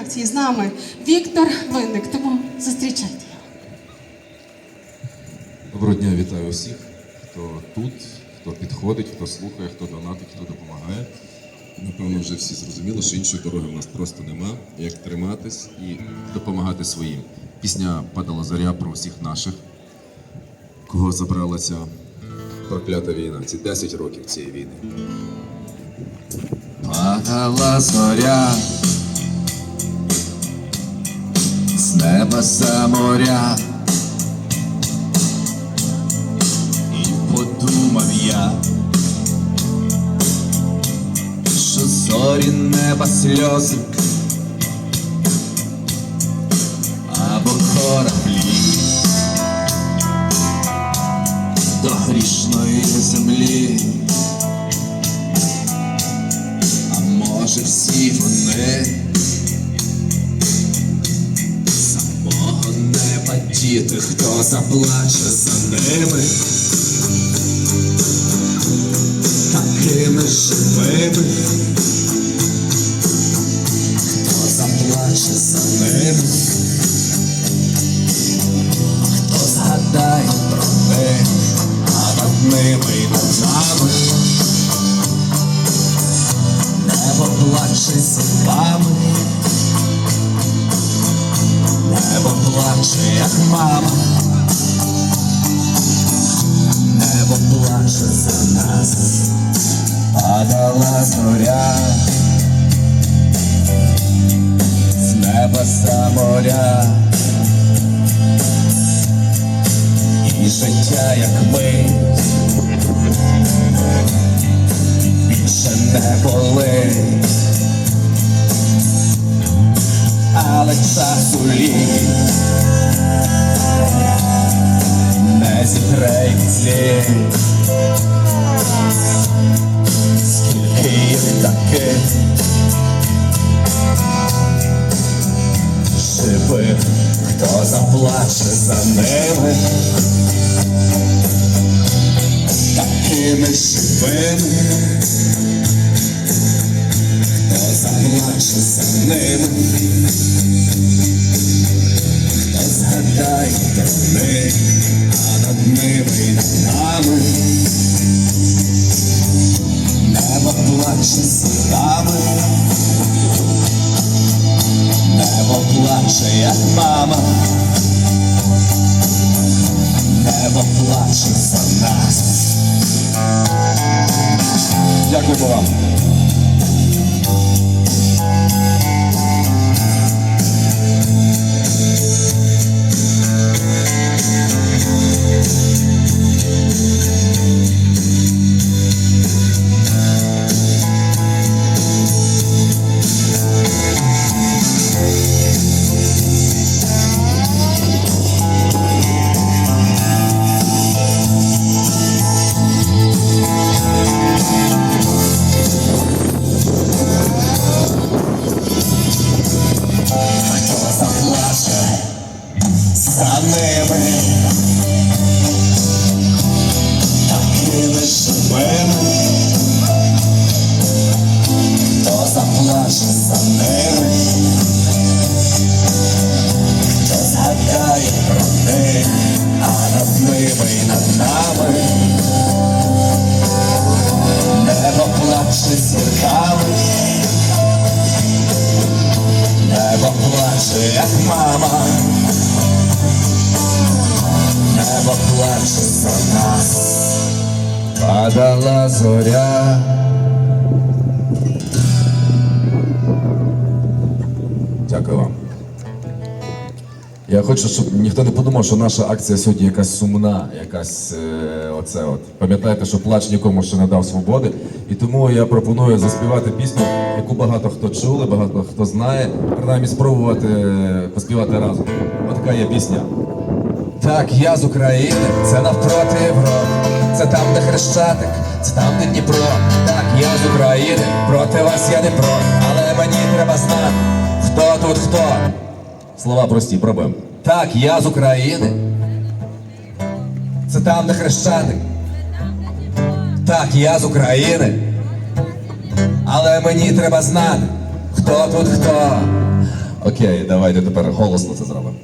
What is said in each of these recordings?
акції з нами Віктор Винник. Тому зустрічайте. Доброго дня, вітаю усіх, хто тут, хто підходить, хто слухає, хто донатить, хто допомагає. Напевно, вже всі зрозуміли, що іншої дороги в нас просто нема, як триматись і допомагати своїм. Пісня падала зоря про всіх наших, кого забрала ця проклята війна. Ці 10 років цієї війни. Падала зоря з неба за моря. І подумав я, що зорі неба сльози діти, хто заплаче за ними, такими живими, плаче, як мама, небо плаче за нас, падала зоря, з неба за моря, і життя, як ми. більше не болить, але часу Скільки їх таких живих, хто заплаче за ними, такими живими. Хто заплаче за ними, про а над ними і нами, небо плаче сльозами, небо плаче, як мама, небо плаче за нас. Дякую вам. Ними і над нами, небо плаче зірками. Небо плаче, як мама, небо плаче за нас, падала зоря. Дякую вам. Я хочу, щоб ніхто не подумав, що наша акція сьогодні якась сумна, якась е, оце от. Пам'ятаєте, що плач нікому ще не дав свободи. І тому я пропоную заспівати пісню, яку багато хто чули, багато хто знає, принаймні спробувати е, поспівати разом. Ось така є пісня. Так, я з України, це навпроти Європи, це там, де Хрещатик, це там, де Дніпро. Так, я з України, проти вас я не проти, але мені треба знати, хто тут хто. Слова прості, пробуємо. Так, я з України. Це там, де Хрещатик. Так, я з України. Але мені треба знати, хто тут хто. Окей, давайте тепер голосно це зробимо.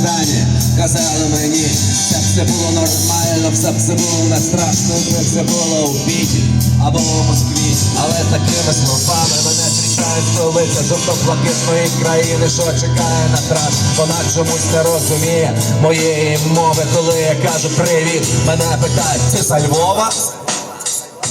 Давай. Казали мені, б все було нормально, все все було не страшно, б все було у Піті або у Москві. Але такими словами мене зустрічає столиця жовто-блакитної країни, що чекає на трас. Вона чомусь не розуміє моєї мови, коли я кажу привіт. Мене питають, ти Львова?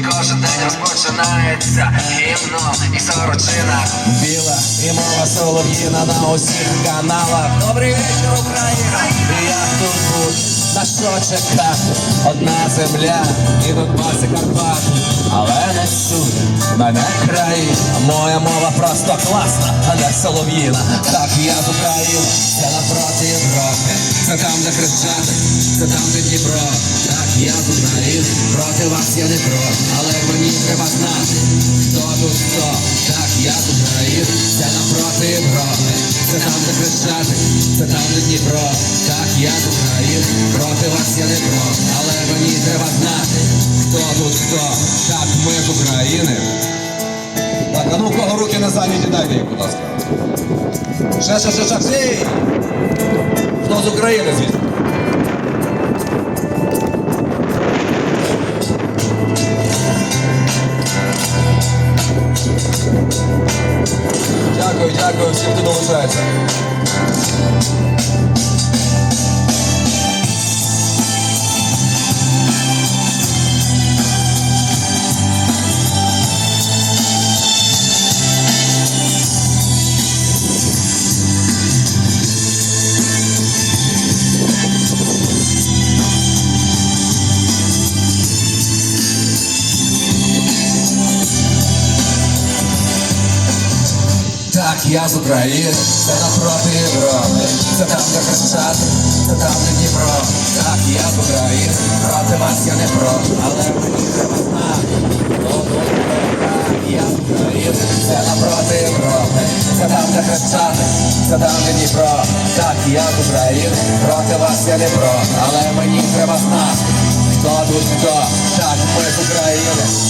І кожен день розпочинається гімном і сорочина Біла і мова солов'їна на усіх каналах. Добрий вечір, Україна! І як тут бути? На що чекати? Одна земля і тут баси Карпати. Але не всюди мене країна. Моя мова просто класна, а не солов'їна. Так я з України, це напроти Європи. Це там, де Хрещатик, це там, де Дніпро. Так, я з України, проти вас я не про, але мені треба знати, хто тут хто. Так, ми з України. Так, а ну у кого руки на зайняті, дайте їх, будь ласка. Ще, ще, ще! Хто з України, звісно? Дякую, дякую всім, хто долучається. Я з України, це напроти Європи, це там, де Хрещати, це там, де Дніпро. Так, я з України, проти вас я не про, але мені треба знати, я з України, це напроти Європи, це там, де Хрещати, це там, де Дніпро. Так, я з України, проти вас я не про, але мені треба знати, хто тут хто. Так, ми з України.